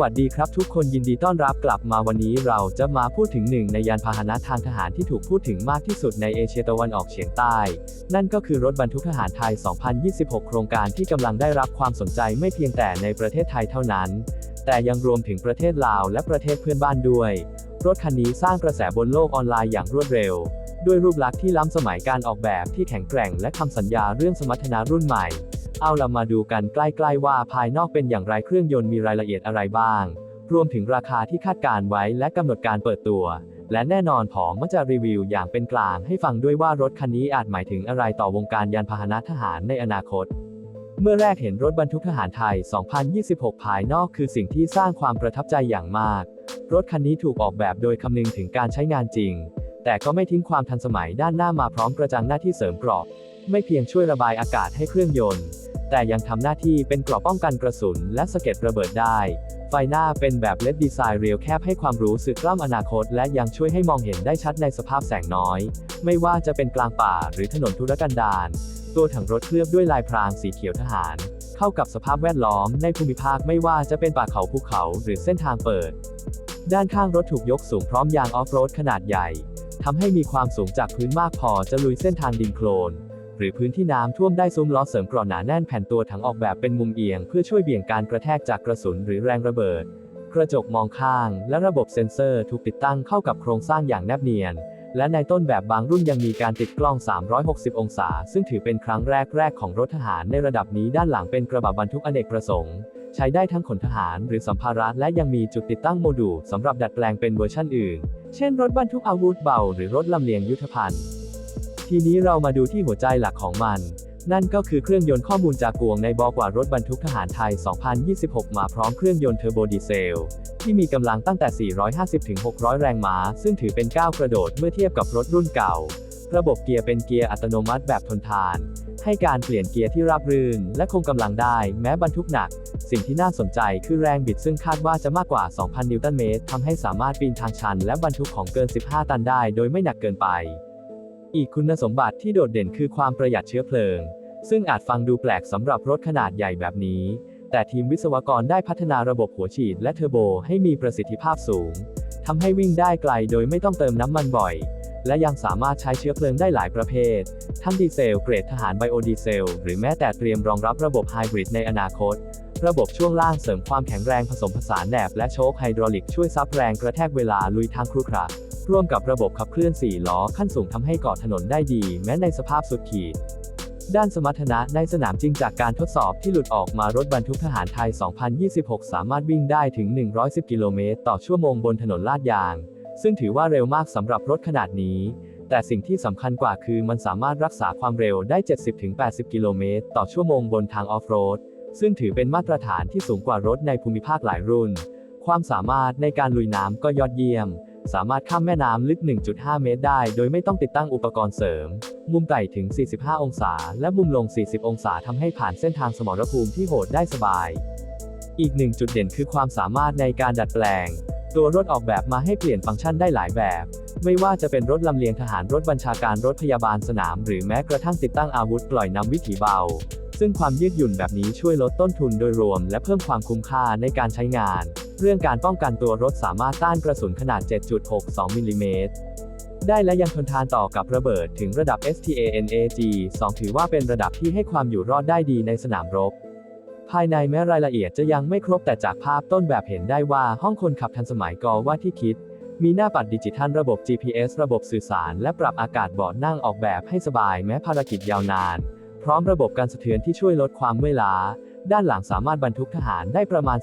วัสดีครับทุกคนยินดีต้อนรับกลับมาวันนี้เราจะมาพูดถึงหนึ่งในยานพาหนะทางทหารที่ถูกพูดถึงมากที่สุดในเอเชียตะวันออกเฉียงใต้ นั่นก็คือรถบรรทุกทหารไทย 2026 โครงการที่กำลังได้รับความสนใจไม่เพียงแต่ในประเทศไทยเท่านั้น แต่ยังรวมถึงประเทศลาวและประเทศเพื่อนบ้านด้วย รถคันนี้สร้างกระแสบนโลกออนไลน์อย่างรวดเร็ว ด้วยรูปลักษณ์ที่ล้ำสมัยการออกแบบที่แข็งแกร่งและคำสัญญาเรื่องสมรรถนะรุ่นใหม่ เอาล่ะมาดูกันใกล้ ๆ ว่าภายนอกเป็นอย่างไรเครื่องยนต์มีรายละเอียดอะไรบ้าง รวมถึงราคาที่คาดการไว้และกำหนดการเปิดตัว และแน่นอนผอมจะรีวิวอย่างเป็นกลางให้ฟังด้วยว่ารถคันนี้อาจหมายถึงอะไรต่อวงการยานพาหนะทหารในอนาคตเมื่อแรกเห็นรถบรรทุกทหารไทย 2026 ภายนอกคือสิ่งที่สร้างความประทับใจอย่างมาก รถคันนี้ถูกออกแบบโดยคำนึงถึงการใช้งานจริง แต่ก็ไม่ทิ้งความทันสมัยด้านหน้ามาพร้อมกระจังหน้าที่เสริมเกราะไม่เพียงช่วยระบายอากาศให้เครื่องยนต์ แต่ยังทำหน้าที่เป็นกราะป้องกันกระสุนและสะเก็ดระเบิดได้ ไฟหน้าเป็นแบบเลดดีไซน์เรียวแคบให้ความรู้สึกกล้ำอนาคต และยังช่วยให้มองเห็นได้ชัดในสภาพแสงน้อย ไม่ว่าจะเป็นกลางป่าหรือถนนทุรกันดารตัวถังรถเคลือบด้วยลายพรางสีเขียวทหาร เข้ากับสภาพแวดล้อมในภูมิภาคไม่ว่าจะเป็นป่าเขาภูเขาหรือเส้นทางเปิด ด้านข้างรถถูกยกสูงพร้อมยางออฟโรดขนาดใหญ่ทำให้มีความสูงจากพื้นมากพอจะลุยเส้นทางดินโคลน หรือพื้นที่น้ำท่วมได้ซุ้มล้อเสริมกรอนหนาแน่นแผ่นตัวถังออกแบบเป็นมุมเอียง เพื่อช่วยเบี่ยงการกระแทกจากกระสุนหรือแรงระเบิด กระจกมองข้าง และระบบเซ็นเซอร์ถูกติดตั้งเข้ากับโครงสร้างอย่างแนบเนียน และในต้นแบบบางรุ่นยังมีการติดกล้อง 360 องศา ซึ่งถือเป็นครั้งแรกๆของรถทหารในระดับนี้ด้านหลังเป็นกระบะบรรทุกอเนกประสงค์ ใช้ได้ทั้งขนทหารหรือสัมภาระและยังมีจุดติดตั้งโมดูลสำหรับดัดแปลงเป็นเวอร์ชันอื่น เช่น รถบรรทุกอาวุธเบา หรือรถลำเลียงยุทธภัณฑ์ ทีนี้เรามาดูที่หัวใจหลักของมัน นั่นก็คือเครื่องยนต์ข้อมูลจากกวงในบอกว่ารถบรรทุกทหารไทย 2026 มาพร้อมเครื่องยนต์เทอร์โบดีเซล ที่มีกำลังตั้งแต่ 450-600 แรงม้า ซึ่งถือเป็นก้าวกระโดดเมื่อเทียบกับรถรุ่นเก่า ระบบเกียร์เป็นเกียร์อัตโนมัติแบบทนทาน ให้การเปลี่ยนเกียร์ที่ราบรื่น และคงกำลังได้แม้บรรทุกหนัก สิ่งที่น่าสนใจคือแรงบิดซึ่งคาดว่าจะมากกว่า 2,000 นิวตันเมตรทำให้สามารถปีนทางชัน และบรรทุกของเกิน 15 ตันได้ โดยไม่หนักเกินไป อีกคุณสมบัติที่โดดเด่นคือความประหยัดเชื้อเพลิง ซึ่งอาจฟังดูแปลกสำหรับรถขนาดใหญ่แบบนี้ แต่ทีมวิศวกรได้พัฒนาระบบหัวฉีดและเทอร์โบให้มีประสิทธิภาพสูงทำให้วิ่งได้ไกลโดยไม่ต้องเติมน้ำมันบ่อย และยังสามารถใช้เชื้อเพลิงได้หลายประเภท ทั้งดีเซลเกรดทหารไบโอดีเซล หรือแม้แต่เตรียมรองรับระบบไฮบริดในอนาคต ระบบช่วงล่างเสริมความแข็งแรงผสมผสานแหนบและโชคไฮดรอลิกช่วยซับแรงกระแทกเวลาลุยทางครุขระ ร่วมกับระบบขับเคลื่อน 4 ล้อขั้นสูงทำให้เกาะถนนได้ดี แม้ในสภาพสุดขีด ด้านสมรรถนะในสนามจริงจากการทดสอบที่หลุดออกมารถบรรทุกทหารไทย 2026 สามารถวิ่งได้ถึง 110 กิโลเมตรต่อชั่วโมงบนถนนลาดยาง ซึ่งถือว่าเร็วมากสำหรับรถขนาดนี้ แต่สิ่งที่สำคัญกว่าคือมันสามารถรักษาความเร็วได้ 70-80 กิโลเมตรต่อชั่วโมงบนทางออฟโรดซึ่งถือเป็นมาตรฐานที่สูงกว่า รถในภูมิภาคหลายรุ่น ความสามารถในการลุยน้ำก็ยอดเยี่ยม สามารถข้ามแม่น้ำลึก 1.5 เมตรได้ โดยไม่ต้องติดตั้งอุปกรณ์เสริม มุมไต่ถึง 45 องศา และมุมลง 40 องศาทำให้ผ่านเส้นทางสมรภูมิที่โหดได้สบาย อีกหนึ่งจุดเด่นคือความสามารถในการดัดแปลง ตัวรถออกแบบมาให้เปลี่ยนฟังก์ชันได้หลายแบบ ไม่ว่าจะเป็นรถลำเลียงทหารรถบัญชาการรถพยาบาลสนาม หรือแม้กระทั่งติดตั้งอาวุธปล่อยนำวิถีเบา ซึ่งความยืดหยุ่นแบบนี้ช่วยลดต้นทุนโดยรวม และเพิ่มความคุ้มค่าในการใช้งาน เรื่องการป้องกันตัวรถสามารถต้านกระสุนขนาด 7.62 มิลลิเมตรได้และยังทนทานต่อกับระเบิดถึงระดับ STANAG 2 ถือว่าเป็นระดับที่ให้ความอยู่รอดได้ดีในสนามรบ ภายในแม้รายละเอียดจะยังไม่ครบแต่จากภาพต้นแบบเห็นได้ว่าห้องคนขับทันสมัยกอว่าที่คิด มีหน้าปัดดิจิทัลระบบ GPS ระบบสื่อสาร และปรับอากาศเบาะนั่งออกแบบให้สบายแม้ภารกิจยาวนาน พร้อมระบบการสะเทือนที่ช่วยลดความเมื่อยล้า ด้านหลังสามารถบรรทุกทหารได้ประมาณ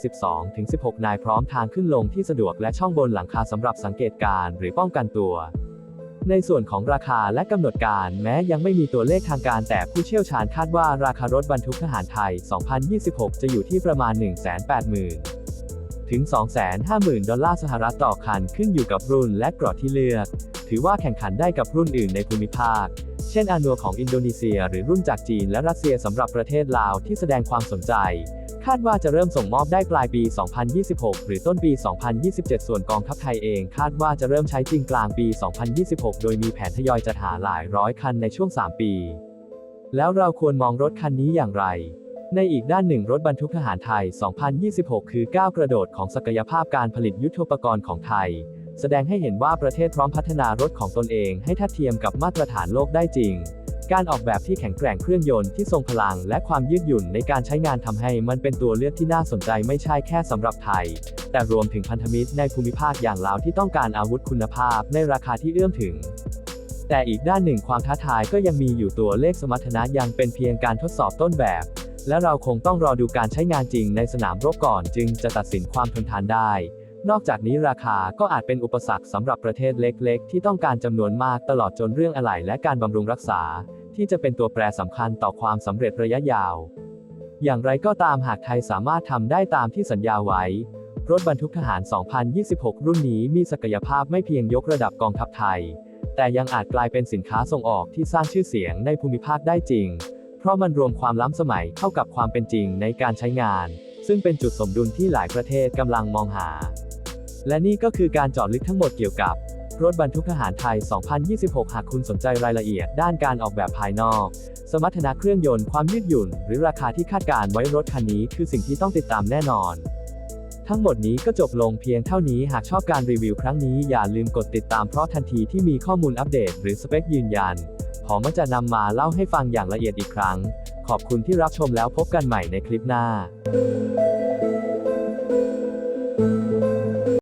12-16 นายพร้อมทางขึ้นลงที่สะดวกและช่องบนหลังคาสำหรับสังเกตการณ์หรือป้องกันตัว ในส่วนของราคาและกำหนดการแม้ยังไม่มีตัวเลขทางการแต่ผู้เชี่ยวชาญคาดว่าราคารถบรรทุกทหารไทย 2026 จะอยู่ที่ประมาณ 180,000 ถึง 250,000 ดอลลาร์สหรัฐต่อคันขึ้นอยู่กับรุ่นและเกรอที่เลือก ถือว่าแข่งขันได้กับรุ่นอื่นในภูมิภาค เช่นอานัวของอินโดนีเซีย หรือรุ่นจากจีนและรัสเซียสำหรับประเทศลาวที่แสดงความสนใจ คาดว่าจะเริ่มส่งมอบได้ปลายปี 2026 หรือต้นปี 2027 ส่วนกองทัพไทยเองคาดว่าจะเริ่มใช้จริงกลางปี 2026 โดยมีแผนทยอยจัดหาหลายร้อยคันในช่วง 3 ปี แล้วเราควรมองรถคันนี้อย่างไรในอีกด้านหนึ่งรถบรรทุกทหารไทย 2026 คือก้าวกระโดดของศักยภาพการผลิตยุทโธปกรณ์ของไทย แสดงให้เห็นว่าประเทศพร้อมพัฒนารถของตนเองให้ทัดเทียมกับมาตรฐานโลกได้จริง การออกแบบที่แข็งแกร่งเครื่องยนต์ที่ทรงพลังและความยืดหยุ่นในการใช้งานทำให้มันเป็นตัวเลือกที่น่าสนใจไม่ใช่แค่สำหรับไทย แต่รวมถึงพันธมิตรในภูมิภาคอย่างลาวที่ต้องการอาวุธคุณภาพในราคาที่เอื้อมถึงแต่อีกด้านหนึ่งความท้าทายก็ยังมีอยู่ตัวเลขสมรรถนะยังเป็นเพียงการทดสอบต้นแบบ และเราคงต้องรอดูการใช้งานจริงในสนามรบก่อนจึงจะตัดสินความทนทานได้ นอกจากนี้ราคาก็อาจเป็นอุปสรรคสำหรับประเทศเล็ก ๆ ที่ต้องการจำนวนมากตลอดจนเรื่องอะไหล่และการบำรุงรักษา ที่จะเป็นตัวแปรสำคัญต่อความสำเร็จระยะยาว อย่างไรก็ตามหากไทยสามารถทำได้ตามที่สัญญาไว้ รถบรรทุกทหาร 2026 รุ่นนี้มีศักยภาพไม่เพียงยกระดับกองทัพไทย แต่ยังอาจกลายเป็นสินค้าส่งออกที่สร้างชื่อเสียงในภูมิภาคได้จริง เพราะมันรวมความล้ำสมัยเข้ากับความเป็นจริงในการใช้งาน ซึ่งเป็นจุดสมดุลที่หลายประเทศกำลังมองหา และนี่ก็คือการเจาะลึกทั้งหมดเกี่ยวกับ รถบรรทุกทหารไทย 2026 หากคุณสนใจรายละเอียดด้านการออกแบบภายนอก สมรรถนะเครื่องยนต์ ความยืดหยุ่น หรือราคาที่คาดการไว้รถคันนี้คือสิ่งที่ต้องติดตามแน่นอน ทั้งหมดนี้ก็จบลงเพียงเท่านี้หากชอบการรีวิวครั้งนี้อย่าลืมกดติดตามเพราะทันทีที่มีข้อมูลอัปเดต หรือสเปคยืนยันผมจะนำมาเล่าให้ฟังอย่างละเอียดอีกครั้ง ขอบคุณที่รับชมแล้วพบกันใหม่ในคลิปหน้า